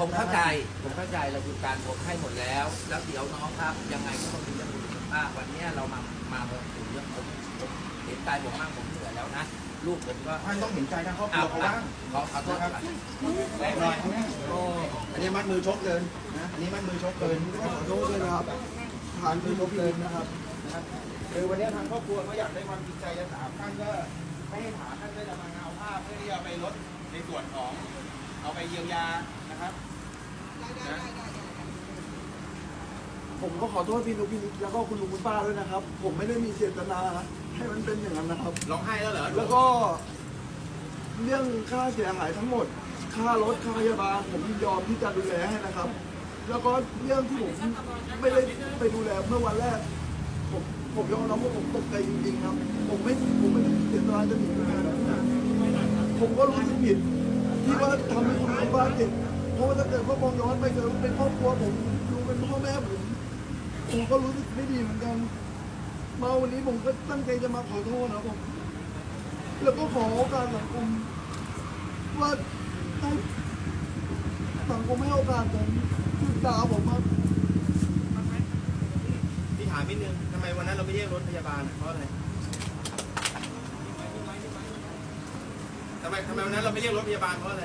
ผมเข้าใจ ผมเข้าใจเราคือการผมให้หมดแล้ว แล้วเดี๋ยวน้องครับ ยังไงก็ต้องมีเรื่องคุณป้าวันเนี้ยเรามา มาถึงเรื่องผมผมเห็นใจผมมากผมเหนื่อยแล้วนะ ลูกผมก็ท่านต้องเห็นใจนะครอบครัเอาวเขาละบ้างขอขอโทษครับแรงหน่อยโอ้อันนี้มัดมือชกเกินนะอันนี้มัดมือชกเกินขอโทษด้วยนะครับผ่านคือลบเลยนะครับนะครับคือวันนี้ทางครอบครัวเขาอยากได้ความจริงใจจะถามท่านก็ไม่ให้ถามท่านก็จะมาเอาภาพเพื่อที่จะไปลดในส่วนของเอาไปเยียวยานะครับนะ ผมก็ขอโทษพี่นุกพี่นิกแล้วก็คุณลุงคุณป้าด้วยนะครับ ผมไม่ได้มีเจตนาให้มันเป็นอย่างนั้นนะครับ ร้องไห้แล้วเหรอแล้วก็ เรื่องค่าเสียหายทั้งหมด ค่ารถค่าพยาบาลผมยินยอมที่จะดูแลให้นะครับ แล้วก็เรื่องที่ผมไม่ได้ไปดูแลเมื่อวันแรก ผมผมยอมรับว่าผมตกใจจริงๆครับ ผมไม่ผมไม่ได้มีเจตนาจะหนีไปไหนนะผมก็รู้สึกผิด ที่ว่าทำให้คุณลุงป้าเจ็บเพราะว่าถ้าเกิดว่ามองย้อนไปเกิดเป็นครอบครัวผมดูเป็นพ่อแม่ ผมก็รู้สึกไม่ดีเหมือนกันมาวันนี้ผมก็ตั้งใจจะมาขอโทษนะผม แล้วก็ขอโอกาสสังคมว่าให้สังคมให้โอกาสผมคือด่าผมมาพี่ถามนิดนึงทำไมวันนั้นเราไม่เรียกรถพยาบาลอะเพราะอะไรทำไมทำไมวันนั้นเราไม่เรียกรถพยาบาลเพราะอะไร